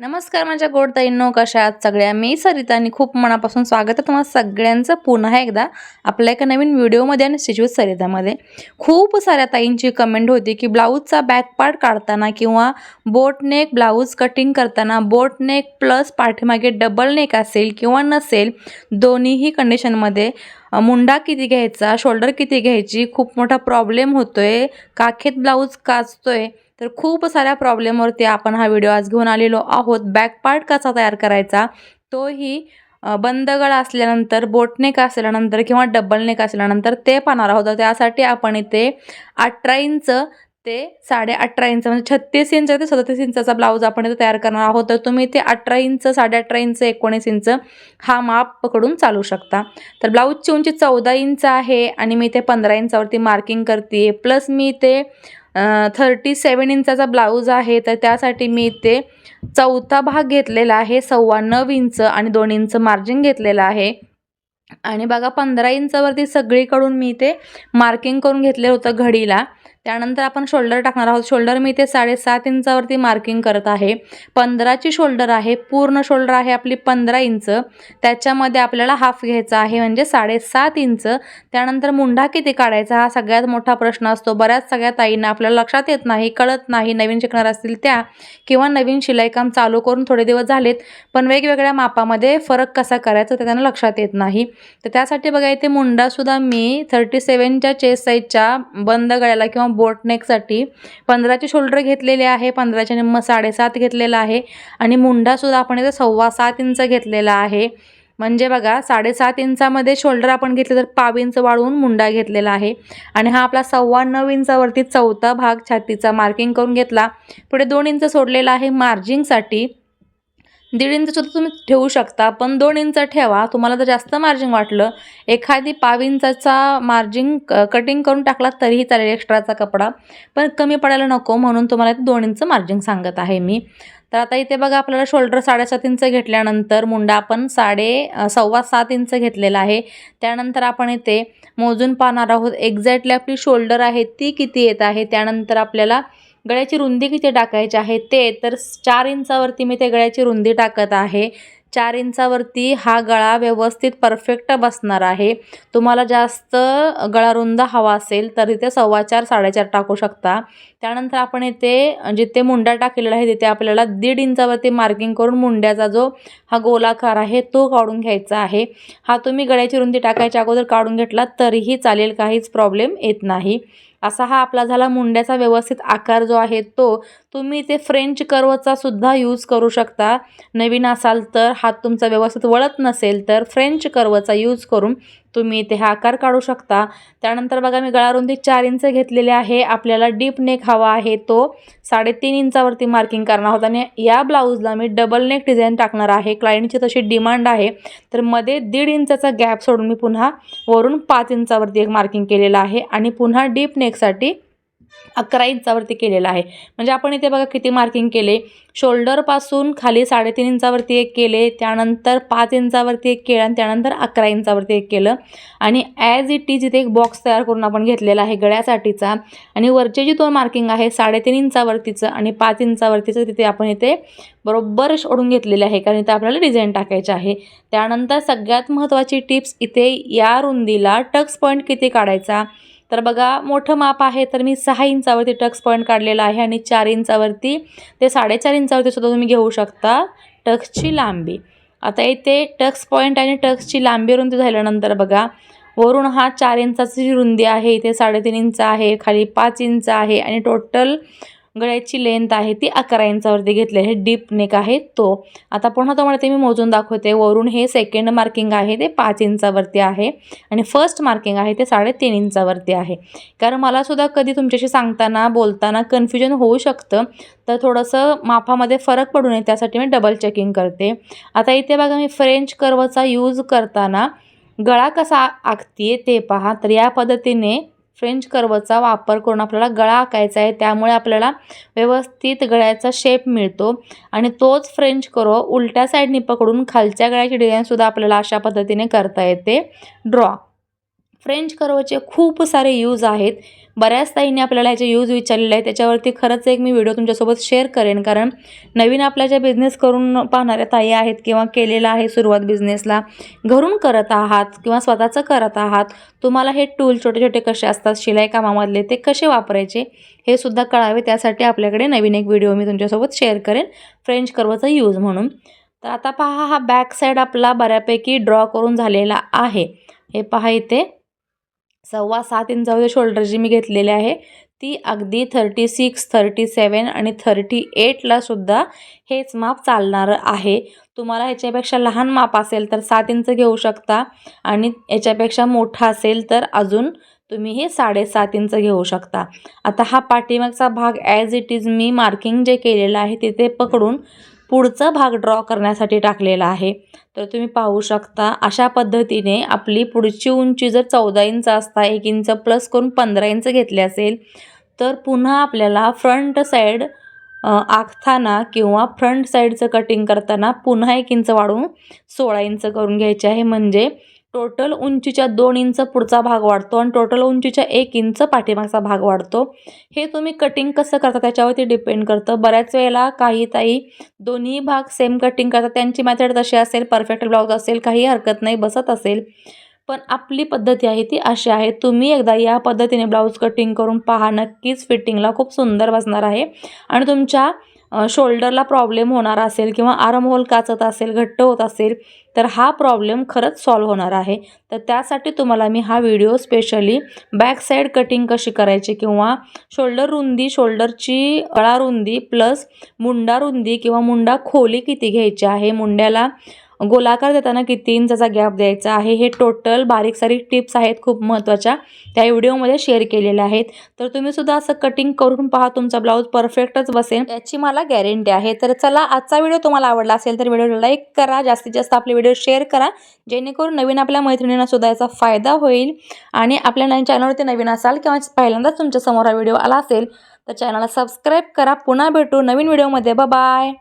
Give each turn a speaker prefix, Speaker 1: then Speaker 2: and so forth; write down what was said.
Speaker 1: नमस्कार माझ्या गोड ताईंनो कशा आहात सगळ्या मी सरिता आणि खूप मनापासून स्वागत आहे तुम्हाला सगळ्यांचं पुन्हा एकदा आपल्या एका नवीन व्हिडिओमध्ये आणि स्टिच सरितामध्ये. खूप साऱ्या ताईंची कमेंट होती की ब्लाऊजचा बॅक पार्ट काढताना किंवा बोट नेक ब्लाऊज कटिंग करताना बोट नेक प्लस पाठीमागे डबल नेक असेल किंवा नसेल दोन्हीही कंडिशनमध्ये मुंडा किती घ्यायचा शोल्डर किती घ्यायची खूप मोठा प्रॉब्लेम होतो आहे काखेत ब्लाऊज काचतो आहे तर खूप साऱ्या प्रॉब्लेमवरती आपण हा व्हिडिओ आज घेऊन आलेलो आहोत. बॅक पार्ट कसा तयार करायचा? तोही अ, बंद असल्यानंतर बोटनेक असल्यानंतर किंवा डबल नेक असल्यानंतर ते पाहणार आहोत. त्यासाठी आपण इथे अठरा इंच ते साडे अठरा इंच म्हणजे छत्तीस इंच ते सदतीस इंचाचा ब्लाऊज आपण इथे तयार करणार आहोत. तर तुम्ही इथे अठरा इंच साडे अठरा इंच एकोणीस इंच हा माप पकडून चालू शकता. तर ब्लाऊजची उंची चौदा इंच आहे आणि मी इथे पंधरा इंचावरती मार्किंग करते. प्लस मी इथे थर्टी सेवन इंचाचा ब्लाऊज आहे. तर त्यासाठी मी इथे चौथा भाग घेतलेला आहे. सव्वा नऊ इंच आणि दोन इंच मार्जिन घेतलेलं आहे. आणि बघा पंधरा इंचावरती सगळीकडून मी इथे मार्किंग करून घेतलेलं होतं घडीला. त्यानंतर आपण शोल्डर टाकणार आहोत. शोल्डर मी इथे साडेसात इंचावरती मार्किंग करत आहे. पंधराची शोल्डर आहे. पूर्ण शोल्डर आहे आपली पंधरा इंच. त्याच्यामध्ये आपल्याला हाफ घ्यायचा आहे म्हणजे साडेसात इंच. त्यानंतर मुंढा किती काढायचा हा सगळ्यात मोठा प्रश्न असतो. बऱ्याच सगळ्या ताईंना आपल्याला लक्षात येत नाही कळत नाही नवीन शिकणार असतील त्या किंवा नवीन शिलाईकाम चालू करून थोडे दिवस झालेत पण वेगवेगळ्या मापामध्ये फरक कसा करायचा ते त्यांना लक्षात येत नाही. तर त्यासाठी बघा इथे मुंडासुद्धा मी थर्टी सेवनच्या चेस्ट साईजच्या बंद गळ्याला किंवा बोटनेकसाठी पंधराचे शोल्डर घेतलेले आहे पंधराचे निम्म साडेसात घेतलेला आहे आणि मुंडासुद्धा आपण इथे सव्वा सात इंच घेतलेला आहे. म्हणजे बघा साडेसात इंचामध्ये शोल्डर आपण घेतले तर पाव इंच वाढवून मुंडा घेतलेला आहे. आणि हा आपला सव्वा नऊ इंचावरती चौथा भाग छातीचा मार्किंग करून घेतला. पुढे दोन इंच सोडलेला आहे मार्जिंगसाठी दीड इंचसुद्धा तुम्ही ठेवू शकता पण दोन इंच ठेवा. तुम्हाला जर जास्त मार्जिन वाटलं एखादी पाव इंचाचा क कटिंग करून टाकला तरीही चालेल एक्स्ट्राचा कपडा. पण कमी पडायला नको म्हणून तुम्हाला इथे दोन इंच मार्जिन सांगत आहे मी. तर आता इथे बघा आपल्याला शोल्डर साडेसात इंच घेतल्यानंतर मुंडा आपण साडे सव्वा सात इंच घेतलेला आहे. त्यानंतर आपण इथे मोजून पाहणार आहोत एक्झॅक्टली आपली शोल्डर आहे ती किती येत आहे. त्यानंतर आपल्याला गळ्याची रुंदी किती टाकायची आहे ते तर चार इंचावरती मी ते गळ्याची रुंदी टाकत आहे. चार इंचावरती हा गळा व्यवस्थित परफेक्ट बसणार आहे. तुम्हाला जास्त गळा रुंद हवा असेल तर इथे सव्वा चार साडेचार टाकू शकता. त्यानंतर आपण इथे जिथे मुंडा टाकलेला आहे तिथे आपल्याला दीड इंचावरती मार्किंग करून मुंड्याचा जो हा गोलाकार आहे तो काढून घ्यायचा आहे. हा तुम्ही गळ्याची रुंदी टाकायच्या अगोदर काढून घेतला तरीही चालेल काहीच प्रॉब्लेम येत नाही. असा हा आपला झाला मुंड्याचा व्यवस्थित आकार जो आहे तो तुम्ही इथे फ्रेंच कर्वचा सुद्धा यूज करू शकता. नवीन असाल तर हात तुमचा व्यवस्थित वळत नसेल तर फ्रेंच कर्वचा यूज करून तुम्ही इथे हा आकार काढू शकता. त्यानंतर बघा मी गळारुंदी चार इंच घेतलेले आहे. आपल्याला डीप नेक हवा आहे. तो साडेतीन इंचावरती मार्किंग करणार होता. आणि या ब्लाऊजला मी डबल नेक डिझाईन टाकणार आहे. क्लायंटची तशी डिमांड आहे. तर मध्ये दीड इंचाचा गॅप सोडून मी पुन्हा वरून पाच इंचावरती एक मार्किंग केलेलं आहे. आणि पुन्हा डीप नेकसाठी अकरा इंचावरती केलेलं आहे. म्हणजे आपण इथे बघा किती मार्किंग केले. शोल्डरपासून खाली साडेतीन इंचावरती एक केले त्यानंतर पाच इंचावरती एक केलं आणि त्यानंतर अकरा इंचावरती एक केलं. आणि ॲज इट इज इथे एक बॉक्स तयार करून आपण घेतलेला आहे गळ्यासाठीचा. आणि वरचे जी दोन मार्किंग आहे साडेतीन इंचावरतीचं आणि पाच इंचावरतीचं तिथे आपण इथे बरोबर ओढून घेतलेले आहे. कारण इथे आपल्याला डिझाईन टाकायचे आहे. त्यानंतर सगळ्यात महत्त्वाची टिप्स इथे या रुंदीला टक्स पॉईंट किती काढायचा? तर बघा मोठं माप आहे तर मी सहा इंचावरती टक्स पॉईंट काढलेला आहे आणि चार इंचावरती ते साडेचार इंचावरती सुद्धा तुम्ही घेऊ शकता टक्सची लांबी. आता इथे टक्स पॉईंट आणि टक्सची लांबी रुंदी झाल्यानंतर बघा वरून हा चार इंचाची जी रुंदी आहे इथे साडेतीन इंच आहे खाली पाच इंच आहे आणि टोटल गळ्याची लेंथ आहे ती अकरा इंचावरती घेतली आहे. डीप नेक आहे तो. आता पुन्हा तुम्हाला ते मी मोजून दाखवते. वरून हे सेकंड मार्किंग आहे ते पाच इंचावरती आहे. आणि फर्स्ट मार्किंग आहे ते साडेतीन इंचावरती आहे. कारण मला सुद्धा कधी तुमच्याशी सांगताना बोलताना कन्फ्युजन होऊ शकतं. तर थोडंसं मापामध्ये फरक पडू नये त्यासाठी मी डबल चेकिंग करते. आता इथे बघा मी फ्रेंच कर्वचा यूज करताना गळा कसा आखते ते पहा. तर या पद्धतीने फ्रेंच कर्वचा वापर करून आपल्याला गळा आकायचा आहे. त्यामुळे आपल्याला व्यवस्थित गळ्याचा शेप मिळतो. आणि तोच फ्रेंच कर्व उलट्या साईडनी पकडून खालच्या गळ्याची डिझाईनसुद्धा आपल्याला अशा पद्धतीने करता येते. ड्रॉ फ्रेंच कर्वचे खूप सारे यूज आहेत. बऱ्याच ताईंनी आपल्याला ह्याचे यूज विचारलेले आहेत. त्याच्यावरती खरंच एक मी व्हिडिओ तुमच्यासोबत शेअर करेन. कारण नवीन आपल्या ज्या बिझनेस करून पाहणाऱ्या ताई आहेत किंवा केलेला आहे सुरुवात बिझनेसला घरून करत आहात किंवा स्वतःचं करत आहात तुम्हाला हे टूल छोटे छोटे कसे असतात शिलाई कामामधले ते कसे वापरायचे हे सुद्धा कळावे. त्यासाठी आपल्याकडे नवीन एक व्हिडिओ मी तुमच्यासोबत शेअर करेन. फ्रेंच कर्वचा यूज म्हणून. तर आता पहा हा बॅक साईड आपला बऱ्यापैकी ड्रॉ करून झालेला आहे. हे पहा इथे. सव्वा सात इंचाचे शोल्डर जी मी घेतलेली आहे. ती अगदी थर्टी सिक्स थर्टी सेवन आणि थर्टी एटला सुद्धा हेच माप चालणारं आहे. तुम्हाला ह्याच्यापेक्षा लहान माप असेल तर सात इंच घेऊ शकता आणि याच्यापेक्षा मोठा असेल तर अजून तुम्ही हे साडेसात इंच घेऊ शकता. आता हा पाठीमागचा भाग ॲज इट इज मी मार्किंग जे केलेलं आहे तिथे पकडून पुढचा भाग ड्रॉ करण्यासाठी टाकलेला आहे. तर तुम्ही पाहू शकता अशा पद्धतीने आपली पुढची उंची जर चौदा इंच असता एक इंच प्लस करून पंधरा इंच घेतले असेल तर पुन्हा आपल्याला फ्रंट साईड आखताना किंवा फ्रंट साईडचं कटिंग करताना पुन्हा एक इंच वाढवून सोळा इंच करून घ्यायचे आहे. म्हणजे टोटल उंचीच्या दोन इंच पुढचा भाग वाढतो आणि टोटल उंचीच्या एक इंच पाठीमागचा भाग वाढतो. हे तुम्ही कटिंग कसं करता त्याच्यावरती डिपेंड करतं. बऱ्याच वेळेला काही ताई दोन्ही भाग सेम कटिंग करतात. त्यांची मॅथड तशी असेल परफेक्ट ब्लाऊज असेल काही हरकत नाही बसत असेल. पण आपली पद्धती आहे ती अशी आहे. तुम्ही एकदा या पद्धतीने ब्लाऊज कटिंग करून पहा. नक्कीच फिटिंगला खूप सुंदर बसणार आहे. आणि तुमच्या शोल्डरला प्रॉब्लेम होणार असेल किंवा आर्म होल काचत असेल घट्ट होत असेल तर हा प्रॉब्लेम खरंच सॉल्व्ह होणार आहे. तर त्यासाठी तुम्हाला मी हा video specially back side cutting कशी करायची किंवा शोल्डर रुंदी शोल्डरची गळा रुंदी प्लस मुंडा रुंदी किंवा मुंडा खोली किती घ्यायची आहे मुंड्याला गोलाकार देताना किती इंचाचा गॅप द्यायचा आहे. हे टोटल बारीक सारीक टिप्स आहेत खूप महत्त्वाच्या त्या व्हिडिओमध्ये शेअर केलेल्या आहेत. तर तुम्ही सुद्धा असं कटिंग करून पहा. तुमचा ब्लाऊज परफेक्टच बसेल. याची मला गॅरंटी आहे. तर चला आजचा व्हिडिओ तुम्हाला आवडला असेल तर व्हिडिओला लाईक करा. जास्तीत जास्त आपले व्हिडिओ शेअर करा. जेणेकरून नवीन आपल्या मैत्रिणींना सुद्धा याचा फायदा होईल. आणि आपल्या नवीन चॅनलवरती नवीन असाल किंवा पहिल्यांदाच तुमच्यासमोर हा व्हिडिओ आला असेल तर चॅनलला सबस्क्राईब करा. पुन्हा भेटू नवीन व्हिडिओमध्ये बाय